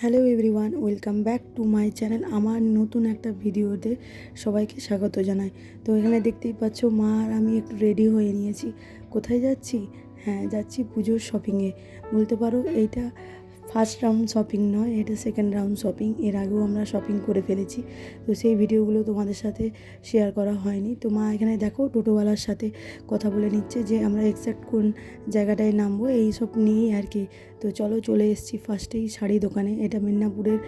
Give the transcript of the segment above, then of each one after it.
Hello everyone, welcome back to my channel আমার নতুন একটা ভিডিওতে সবাইকে স্বাগত জানাই। তো এখানে দেখতেই পাচ্ছ, মা আর আমি একটু রেডি হয়ে নিয়েছি। কোথায় যাচ্ছি? হ্যাঁ যাচ্ছি পুজোর শপিংয়ে বলতে পারো, এইটা ফার্স্ট রাউন্ড শপিং নয়, এটা সেকেন্ড রাউন্ড শপিং। এর আগেও আমরা শপিং করে ফেলেছি। তো সেই ভিডিওগুলো তোমাদের সাথে শেয়ার করা হয়নি। তো মা এখানে দেখো টোটোওয়ালার সাথে কথা বলে নিচ্ছে যে, আমরা এক্স্যাক্ট কোন জায়গাটায় নামবো? এই সব নিয়েই আর কি। তো চলো চলে এসেছি ফার্স্টেই শাড়ি দোকানে। এটা মেদিনীপুরের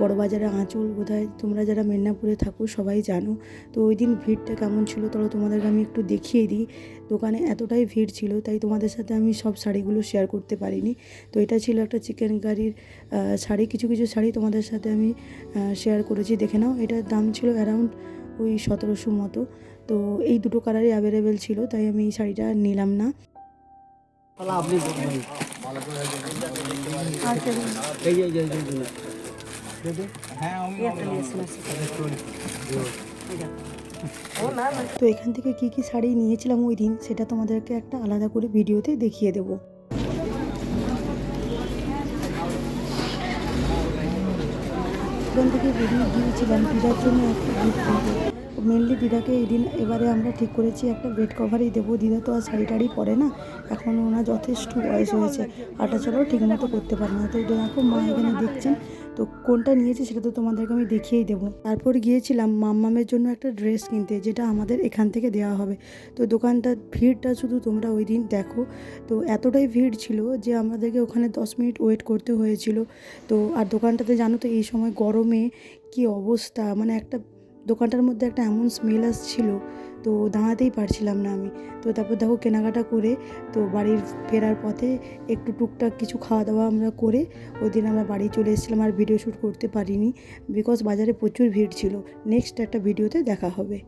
বড়বাজারে আঁচল বোধহয় তোমরা যারা মেদিনীপুরে থাকো সবাই জানো। তো ওই দিন ভিড়টা কেমন ছিল চলো তোমাদেরকে আমি একটু দেখিয়ে দিই। দোকানে এতটাই ভিড় ছিল তাই তোমাদের সাথে আমি সব শাড়িগুলো শেয়ার করতে পারিনি। তো এটা ছিল একটা চিকেন কারির শাড়ি কিছু কিছু শাড়ি তোমাদের সাথে আমি শেয়ার করেছি। দেখে নাও এটার দাম ছিল অ্যারাউন্ড ওই সতেরোশো মতো। তো এই দুটো কালারই অ্যাভেলেবেল ছিল তাই আমি এই শাড়িটা নিলাম না। আপনি তো এখান থেকে কি কি শাড়ি নিয়েছিলাম ওই দিন, সেটা তোমাদেরকে একটা আলাদা করে ভিডিওতে দেখিয়ে দেব। এখান থেকে বেরিয়ে গিয়েছিলাম পূজার জন্য একটা গিফট মেনলি দিদাকে এই দিন এবারে আমরা ঠিক করেছি, একটা বেড কভারই দেবো। দিদা তো আর শাড়ি টাড়ি পরে না, এখন ওনার যথেষ্ট বয়স হয়েছে। হাঁটা চলাও ঠিক মতো করতে পারে না। তো দেখো মা এখানে দেখছেন, তো কোনটা নিয়েছি সেটা তো তোমাদেরকে আমি দেখিয়েই দেবো। তারপর গিয়েছিলাম মাম্মামের জন্য একটা ড্রেস কিনতে, যেটা আমাদের এখান থেকে দেওয়া হবে। তো দোকানটার ভিড়টা শুধু তোমরা ওই দিন দেখো। তো এতটাই ভিড় ছিল যে আমাদেরকে ওখানে দশ মিনিট ওয়েট করতে হয়েছিল। তো আর দোকানটাতে জানো তো এই সময় গরমে কি অবস্থা? মানে একটা দোকানটার মধ্যে একটা এমন স্মেল আসছিল, তো দাঁড়াতেই পারছিলাম না আমি। তো তারপর দেখো কেনাকাটা করে, তো বাড়ির ফেরার পথে একটু টুকটাক কিছু খাওয়া দাওয়া আমরা করে ওই দিন আমরা বাড়ি চলে এসেছিলাম আর ভিডিও শ্যুট করতে পারিনি বিকজ বাজারে প্রচুর ভিড় ছিল। নেক্সট একটা ভিডিওতে দেখা হবে।